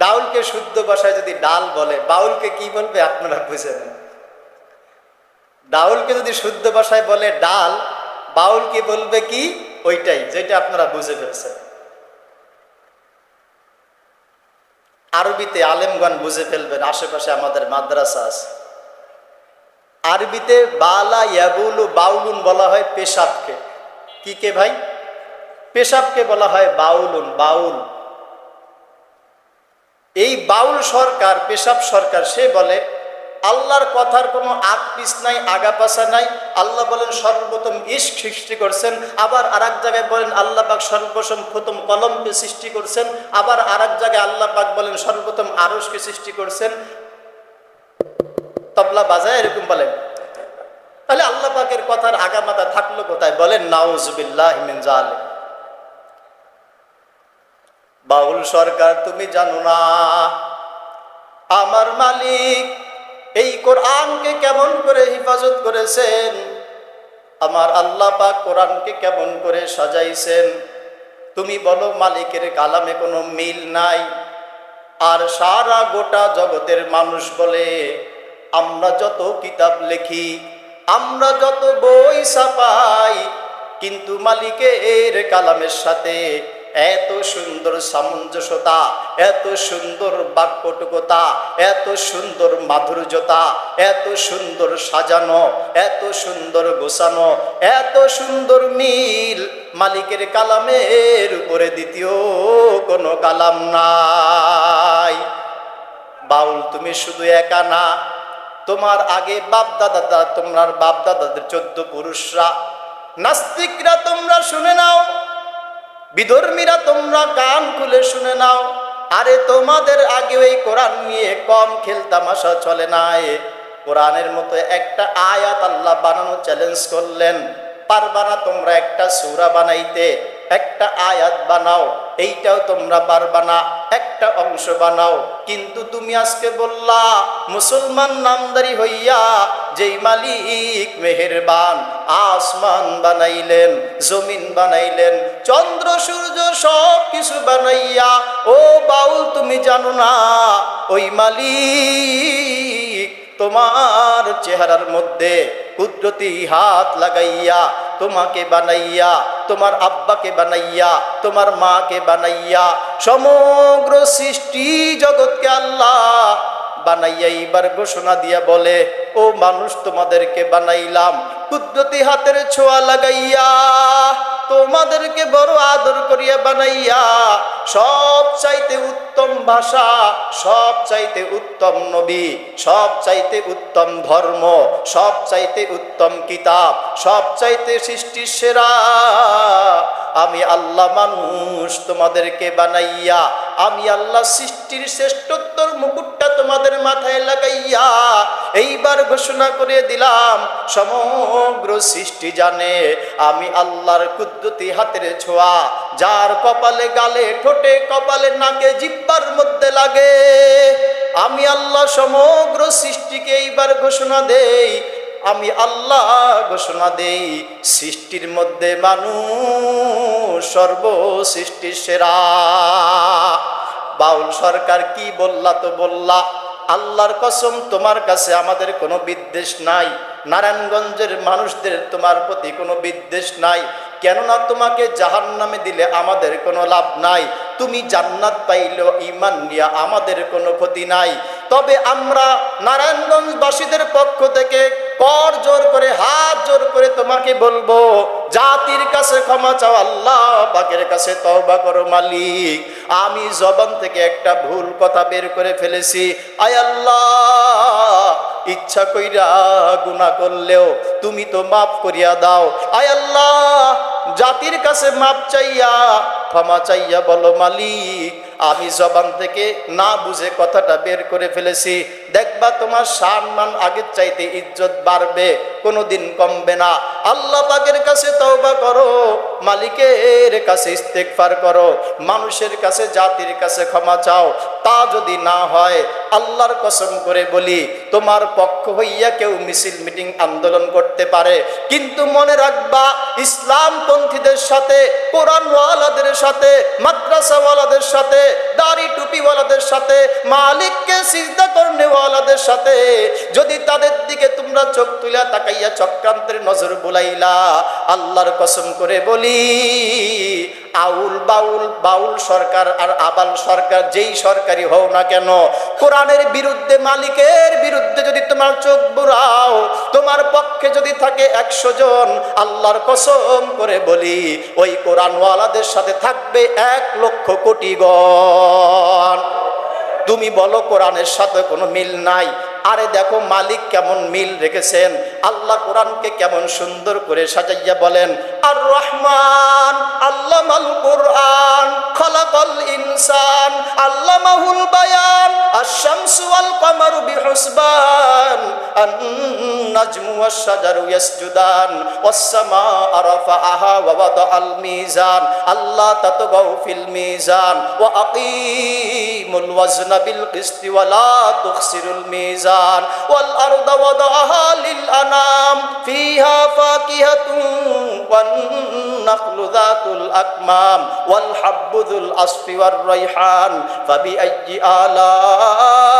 ডাউলকে শুদ্ধ ভাষায় যদি ডাল বলে, বাউলকে কি বলবে আপনারা বুঝে নেন। ডাউলকে যদি শুদ্ধ ভাষায় বলে ডাল বাউলকে বলবে কি? ওইটাই, যেটা আপনারা বুঝে ফেলছেন। আরবিতে আলেমগণ বুঝে ফেলবেন, আশেপাশে আমাদের মাদ্রাসা আছে। আরবিতে বালা ইয়াবুলু বাউলুন বলা হয় পেশাবকে। কি কে ভাই? পেশাবকে বলা হয় বাউলুন, বাউল। এই বাউল সরকার, পেশাব সরকার, সে বলে, আল্লাহর কথার কোনো আগ পিস নাই আগা পাশা নাই। আল্লাহ বলেন, সর্বপ্রথম ইস্ক সৃষ্টি করছেন। আবার আর এক জায়গায় বলেন, আল্লাহ পাক সর্বপ্রথম প্রথম কলমকে সৃষ্টি করছেন। আবার আর এক জায়গায় আল্লাহ পাক বলেন, সর্বপ্রথম আরসকে সৃষ্টি করছেন। তবলা বাজায় এরকম বলেন তাহলে আল্লাহ পাকের কথার আগামাতা থাকল কোথায়? বলেন, নাউজুবিল্লাহ মিন জালিম বাউল সরকার, তুমি জানো না। আমার মালিক এই কোরআনকে কেমন করে হেফাজত করেছেন? আমার আল্লাহ পাক কোরআনকে কেমন করে সাজাইছেন? তুমি বলো, মালিকের কালামে কোনো মিল নাই। আর সারা গোটা জগতের মানুষ বলে, আমরা যত কিতাব লিখি, আমরা যত বই ছাপাই, কিন্তু মালিকের কালামের সাথে এত সুন্দর সামঞ্জস্যতা, এত সুন্দর বাক্যটুকতা এত সুন্দর মাধুর্যতা, এত সুন্দর সাজানো, এত সুন্দর গোছানো, এত সুন্দর মিল মালিকের কালামের উপরে দ্বিতীয় কোনো কালাম নাই। বাউল, তুমি শুধু একা না, তোমার আগে বাপ দাদা তোমার বাপ দাদাদের চোদ্দ পুরুষরা, নাস্তিকরা তোমরা শুনে নাও। বিধর্মীরা তোমরা গান খুলে শুনে নাও। আরে তোমাদের আগে ওই কোরআন নিয়ে কম খেলতামাশা চলে নাই কোরআনের মতো একটা আয়াত আল্লাহ বানানো চ্যালেঞ্জ করলেন। পারবা না তোমরা একটা সুরা বানাইতে। একটা আয়াত বানাও, এইটাও তোমরা পারবা না, একটা অংশ বানাও। কিন্তু তুমি আজকে বললা, মুসলমান নামদারি হইয়া যেই মালিক মেহেরবান, আসমান বানাইলেন, জমিন বানাইলেন, চন্দ্র, সূর্য সব কিছু বানাইয়া, ও বাউল তুমি জানো না, ওই মালিক তোমার চেহারার মধ্যে কুদরতি হাত লাগাইয়া, তোমাকে বানাইয়া, তোমার আব্বাকে বানাইয়া, তোমার মাকে বানাইয়া, সমগ্র সৃষ্টি জগৎকে আল্লাহ বানাইয়া এইবার ঘোষণা দিয়া বলে, ও মানুষ, তোমাদেরকে বানাইলাম। কুদরতি হাতের ছোঁয়া লাগাইয়া তোমাদেরকে বড় আদর করিয়া বানাইয়া, সব চাইতে উত্তম ভাষা, সব চাইতে উত্তম নবী, সব চাইতে উত্তম ধর্ম, সব চাইতে উত্তম কিতাব, সব চাইতে সৃষ্টির সেরা। আমি আল্লাহ মানুষ তোমাদেরকে বানাইয়া, আমি আল্লাহ সৃষ্টির শ্রেষ্ঠত্বর মুকুটটা তোমাদের মাথায় লাগাইয়া এইবার ঘোষণা করে দিলাম, সমগ্র সৃষ্টি জানে আমি আল্লাহর কুদ্দুতি হাতের ছোঁয়া, যার কপালে গালে, ঠোঁটে কপালে, নাকে জিব্বার মধ্যে লাগে। আমি আল্লাহ সমগ্র সৃষ্টিকে এইবার ঘোষণা দেই, আমি আল্লাহ ঘোষণা দেই, সৃষ্টির মধ্যে মানুষ সর্বসৃষ্টির সেরা। বাউল সরকার কি বললা তো বললা আল্লাহর কসম, তোমার কাছে আমাদের কোনো বিদ্বেষ নাই। নারায়ণগঞ্জের মানুষদের তোমার প্রতি কোনো বিদ্বেষ নাই। কেননা তোমাকে জাহান নামে দিলে আমাদের কোনো লাভ নাই। তুমি জান্নাত পাইলেও ইমান নিয়া আমাদের কোনো ক্ষতি নাই। তবে আমরা নারায়ণগঞ্জবাসীদের পক্ষ থেকে কর জোর করে, হাত জোর করে তোমাকে বলব, জাতির কাছে ক্ষমা চাও, আল্লাহ পাকের কাছে তওবা করো মালিক। আমি জবান থেকে একটা ভুল কথা বের করে ফেলেছি। আয় আল্লাহ, ইচ্ছা কইরা গুণা করলেও তুমি তো মাফ করিয়া দাও। আয় আল্লাহ, জাতির কাছে মাপ চাইয়া, ক্ষমা চাইয়া বলো মালিক। আমি জবান থেকে না বুঝে কথাটা বের করে ফেলেছি। দেখবা তোমার সম্মান আগের চাইতে ইজ্জত বাড়বে। কোনোদিন কমবে না। আল্লাহ পাকের কাছে তওবা করো, মালিকের কাছে ইস্তেগফার করো, মানুষের কাছে, জাতির কাছে ক্ষমা চাও। তা যদি না হয়, আল্লাহর কসম করে বলি, তোমার পক্ষ হইয়া কেউ মিছিল, মিটিং, আন্দোলন করতে পারে। কিন্তু মনে রাখবা, ইসলামপন্থীদের সাথে, কোরআনওয়ালাদের সাথে, মাদ্রাসাওয়ালাদের সাথে, দাড়ি টুপিওয়ালাদের সাথে, মালিককে সিজদা করনেওয়ালাদের সাথে, যদি তাদের দিকে তোমরা চোখ তুলে তাকাইয়া চক্রান্তের নজর বুলাইলা, আল্লাহর কসম করে বলি, আউল বাউল বাউল সরকার আর আবাল সরকার যেই সরকারি হও না কেন, কোরআনের বিরুদ্ধে, মালিকের বিরুদ্ধে যদি তোমার চোখ বুড়াও তোমার পক্ষে যদি থাকে একশো জন, আল্লাহর কসম করে বলি, ওই কোরআনওয়ালাদের সাথে থাকবে এক লক্ষ কোটি গণ। তুমি বলো কোরআনের সাথে কোনো মিল নাই আরে দেখো মালিক কেমন মিল রেখেছেন। আল্লাহ কোরআনকে কেমন সুন্দর করে সাজাইয়া বলেন আর রহমান আল্লাহ মাল কোরআন, খলাকল ইনসান আল্লাহ মাহুল বায়ান। الشمس والقمر بحسبان النجم والشجر يسجدان والسماء رفعها ووضع الميزان الله تطغوا في الميزان وأقيموا الوزن بالقسط ولا تخسروا الميزان والأرض وضعها للأنام فيها فاكهة والنخل ذات الأكمام والحب ذو الأصف والريحان فبأي آلاء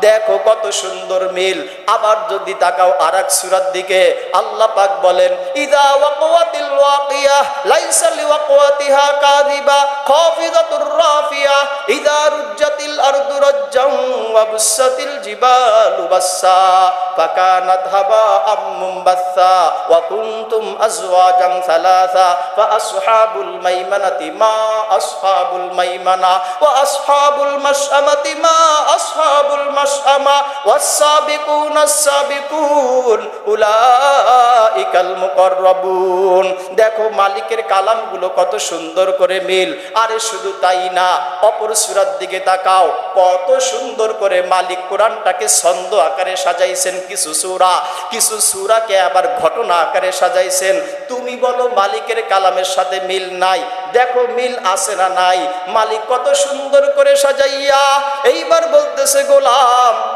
দেখো কত সুন্দর মিল। আবার যদি তাকাও আরেক সূরার দিকে, আল্লাহ পাক বলেন ইদা মাইমানা। ওয়া আসহাবুল মাশআমাতি মা আসহাবুল মাশআমা ওয়াস-সাবিকুনা আস-সাবিকুন উলাইকাল মুকাররাবুন। দেখো মালিকের কালামগুলো কত সুন্দর করে মিল। আরে শুধু তাই না, অপর সূরার দিকে তাকাও। কত সুন্দর করে মালিক কোরআনটাকে ছন্দ আকারে সাজাইছেন কিছু সূরা। কিছু সূরাকে আবার ঘটনা আকারে সাজাইছেন। তুমি বলো মালিকের কালামের সাথে মিল নাই। দেখো মিল আছে না নাই? মালিক কত সুন্দর করে সাজাইয়া এইবার বলতেছে গোলাম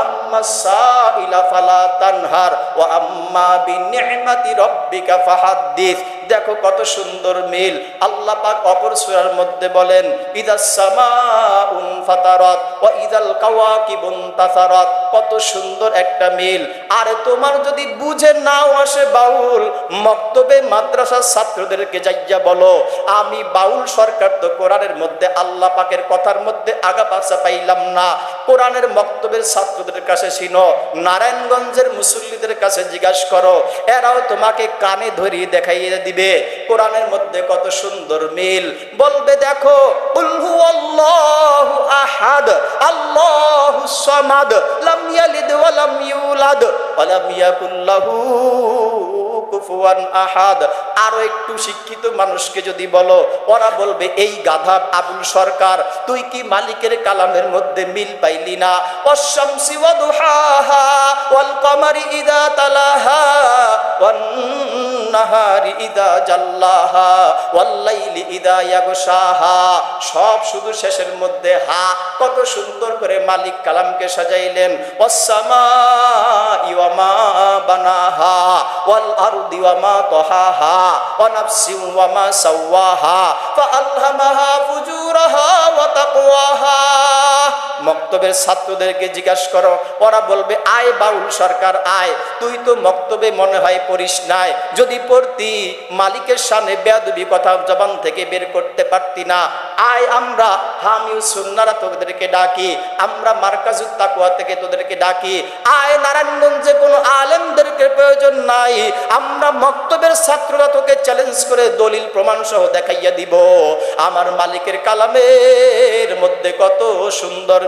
আম্মাস সাইলা ফালা তানহার ওয়া আম্মা বিনি'মাতি রাব্বিকা ফাহাদ্দিস দেখো কত সুন্দর মিল। আল্লাহ পাক অপর সূরার মধ্যে বলেন ইদাস সামাউন ফাতারাত ওয়া ইদাল কাওয়াকিবুন তাসারাত। কত সুন্দর একটা মিল। আরে তোমার যদি বুঝে নাও আসে বাউল, মক্তবে মাদ্রাসার ছাত্রদেরকে যাইয়া বলো, আমি বাউল সরকার তো কোরআনের মধ্যে আল্লাহ পাকের কথার মধ্যে আগা পাশা পাইলাম না। কোরআনের মক্তবের ছাত্রদের কাছে চিনো, নারায়ণগঞ্জের মুসল্লিদের কাছে জিজ্ঞাসা করো। এরাও তোমাকে কানে ধরিয়ে দেখাইয়ে দিবে। কোরআনের মধ্যে কত সুন্দর মিল। বলবে, দেখো উলহু আহাদ আহাদ। আরও একটু শিক্ষিত মানুষকে যদি বলো, ওরা বলবে, এই গাধা আবুল সরকার, তুই কি মালিকের কালামের মধ্যে মিল পাইলি না? ওয়াল কমারি ইদা তালাহা নাহারি ইদা জাল্লাহা ওয়াল লাইলি ইদা ইয়াগশাহা। সব শুধু শেষের মধ্যে হা, কত সুন্দর করে মালিক কালামকে সাজাইলেন। ওয়াসসামা ইওয়ামা বানাহা ওয়াল আরদি ওয়ামা তাহাহা ওয়া নাফসিন ওয়ামা সাওয়াহা। ফাআলহামাহা ফুজুরাহা ওয়া তাকওয়াহা। মক্তবের ছাত্রদেরকে জিজ্ঞাসা করো, ওরা বলবে, আয় বাউল সরকার, আয়। তুই তো মক্তবে মনে হয় পড়িস নাই। যদি পড়তি, মালিকের সামনে বেয়াদবি কথা জবান থেকে বের করতে পারতি না। আয় আমরা, হামিউ সুন্নারা তোদেরকে ডাকি। আমরা মার্কাজুত তাকুয়া থেকে তোদেরকে ডাকি। আয় নারায়ণগঞ্জে কোনো আলেমদেরকে প্রয়োজন নাই। আমরা মক্তবের ছাত্ররা তোকে চ্যালেঞ্জ করে দলিল প্রমাণ সহ দেখাইয়া দিব। আমার মালিকের কালামের মধ্যে কত সুন্দর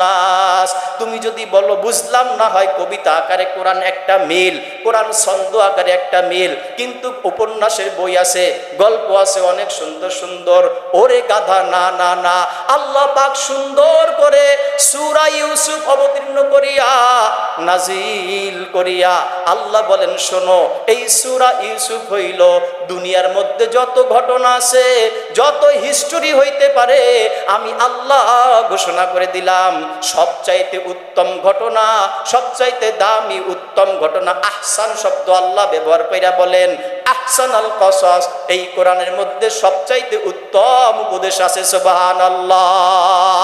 নাস তুমি যদি বলো, বুঝলাম না হয় কবিতা আকারে কোরআন একটা মিল, কোরআন ছন্দ আকারে একটা মিল। কিন্তু উপন্যাসের বই আছে, গল্প আছে অনেক সুন্দর সুন্দর। ওরে গাধা, না না না। আল্লাহ পাক সুন্দর করে সূরা ইউসুফ অবতীর্ণ করিয়া নাজিল করিয়া আল্লাহ বলেন, শোনো, এই সুরা ইউসুফ হইল দুনিয়ার মধ্যে যত ঘটনা আছে, যত হিস্টোরি হইতে পারে, আমি আল্লাহ ঘোষণা করে দিলাম, সবচাইতে উত্তম ঘটনা, সবচাইতে দামি উত্তম ঘটনা, আহসান শব্দ আল্লাহ ব্যবহার কইরা বলেন, আহসান আল কসস, এই কোরআনের মধ্যে সবচাইতে উত্তম উপদেশ আছে সুবহান আল্লাহ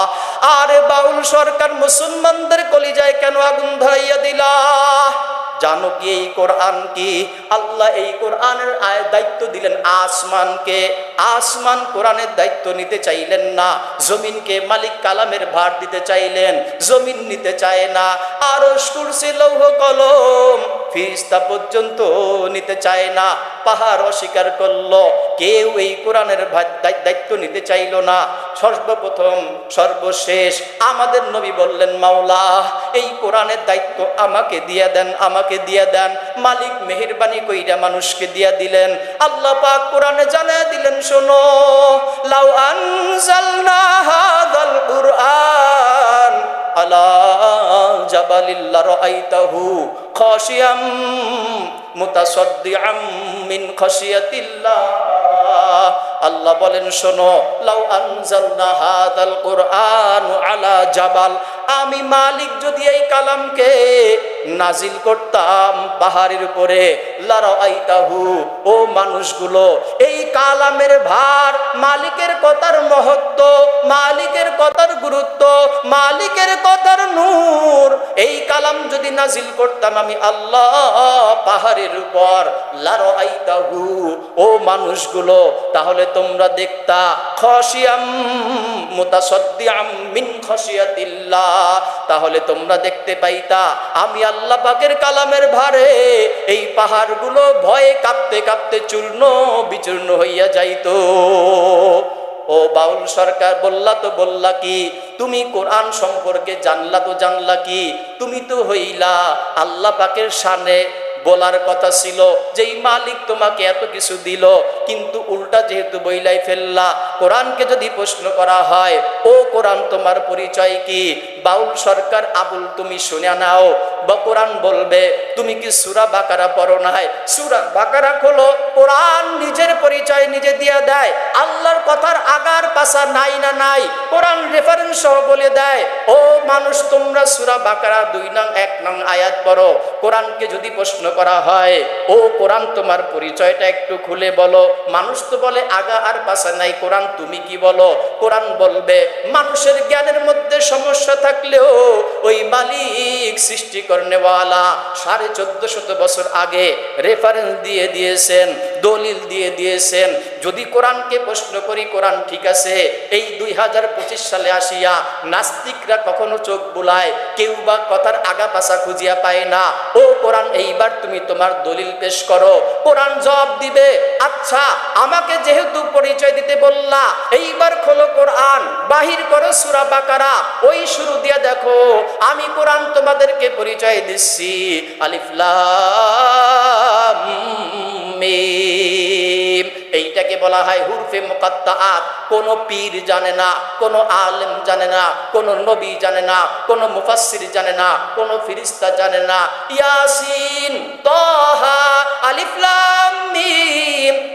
আরে বাউল সরকার মুসলমানদের কলিজায় কেন আগুন ধরাইয়া দিলা? জানো কি এই কোরআন কি? আল্লাহ এই কোরআনের আয় দায়িত্ব দিলেন আসমানকে। আসমান কোরআনের দায়িত্ব নিতে চাইলেন না। জমিনকে মালিক কালামের ভার দিতে চাইলেন। জমিন নিতে চায় না। আরও কুরসি, লৌহ কলম। ফিরিস্তা পর্যন্ত নিতে চায় না, পাহাড় অস্বীকার করল। কেউ এই কোরআনের দায়িত্ব নিতে চাইল না। সর্বপ্রথম, সর্বশেষ, আমাদের নবী বললেন, মাওলা, এই কোরআনের দায়িত্ব আমাকে দিয়ে দেন, আমাকে দিয়ে দেন। মালিক মেহেরবানি কইরা মানুষকে দিয়া দিলেন। আল্লাহ পাক কোরআনে জানা দিলেন, শোনো, লাউ আনজালনা হাদাল কুরআন। আলা জাবালিল্লা রাআইতাহু খাশিয়াম মুতাসাদ্দিআম মিন খাশিয়াতিল্লাহ। আল্লাহ বলেন, শোনো, লাউ আনজালনা হাদাল কুরআন আলা জাবাল। আমি মালিক যদি এই কালামকে নাজিল করতাম পাহাড়ের উপরে লারাইতাহু ও মানুষগুলো, এই কালামের ভার মালিকের কথার মহত্ব, মালিকের কথার গুরুত্ব, মালিকের কথার নূর, এই কালাম যদি নাজিল করতাম আমি আল্লাহ পাহাড়ের উপর লারাইতাহু ও মানুষগুলো, তাহলে তোমরা দেখতা খসিয়াম, মুতাসদ্দিয়াম মিন খসিয়াতিল্লাহ। তাহলে তোমরা দেখতে পাইতা, আমি আল্লাহ পাকের কালামের ভারে এই পাহাড়গুলো ভয়ে কাঁপতে কাঁপতে চূর্ণ বিচূর্ণ হইয়া যাইতো। ও বাউল সরকার, বললা তো বললা কি, তুমি কোরআন সম্পর্কে জানলা তো জানলা কি, তুমি তো হইলা আল্লাহ পাকের সানে বলার কথা ছিল যে এই মালিক তোমাকে এত কিছু দিল কিন্তু উল্টা যেহেতু বইলাই ফেললা, কোরআনকে যদি প্রশ্ন করা হয়, ও কোরআন, তোমার পরিচয় কি? বাউল সরকার, আবুল, তুমি শুনে নাও। বা কোরআন বলবে, তুমি কি সুরা বাকারা পড়ো নাই? সুরা বাকারা খোলো কোরআন নিজের পরিচয় নিজে দিয়ে দেয়, আল্লাহর কথার আগার পাশা নাই না নাই, কোরআন রেফারেন্স সহ বলে দেয়, ও মানুষ, তোমরা সুরা বাকারা দুই নং, এক নং আয়াত পড়ো। কোরআনকে যদি প্রশ্ন করা হয়, ও কোরআন, তোমার পরিচয়টা একটু খুলে বলো। মানুষ তো বলে, আগা আর পাশা নাই, কোরআন তুমি কি বলো? কোরআন বলবে, মানুষের জ্ঞানের মধ্যে সমস্যা থাকলেও ওই মালিক সৃষ্টি করনেওয়ালা সাড়ে চোদ্দ শত বছর আগে রেফারেন্স দিয়ে দিয়েছেন। দলিল দিয়ে দিয়েছেন। যদি কোরআনকে প্রশ্ন করি, কোরআন ঠিক আছে। এই দুই হাজার পঁচিশ সালে আসিয়া নাস্তিকরা কখনো চোখ বুলায়, কেউ বা কথার আগা পাশা খুঁজিয়া পায় না। ও কোরআন, এইবার তুমি তোমার দলিল পেশ করো। কোরআন জবাব দিবে আচ্ছা আমাকে যেহেতু পরিচয় দিতে বললা, এইবার খোলো কোরআন, বাহির করো সুরা বাকারা। ওই শুরু দিয়া দেখো, আমি কোরআন তোমাদেরকে পরিচয় দিচ্ছি। আলিফলাম মিম। এইটাকে বলা হয় হুরফে মুকাত্তাআত। কোনো পীর জানে না, কোনো আলেম জানে না, কোনো নবী জানে না, কোনো মুফাসসির জানে না, কোনো ফিরিস্তা জানে না। ইয়াসিন, তহা, আলিফ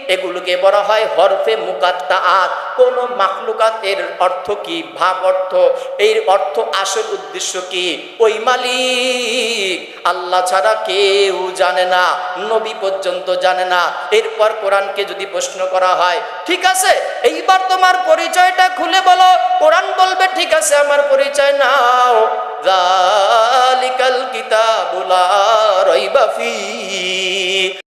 এগুলোকে বলা হয় হরফে মুকাত্তাআত। কোন মাখলুকাত এর অর্থ কি? ভাব অর্থ। এর অর্থ আসল উদ্দেশ্য কি? ওই মালিক। আল্লাহ ছাড়া কেউ জানে না, নবী পর্যন্ত জানে না। এরপর কোরআনকে যদি প্রশ্ন করা হয়, ঠিক আছে, এইবার তোমার পরিচয়টা খুলে বলো, কোরআন বলবে, ঠিক আছে, আমার পরিচয় নাও। জালিকাল কিতাবুলা রইবা ফি।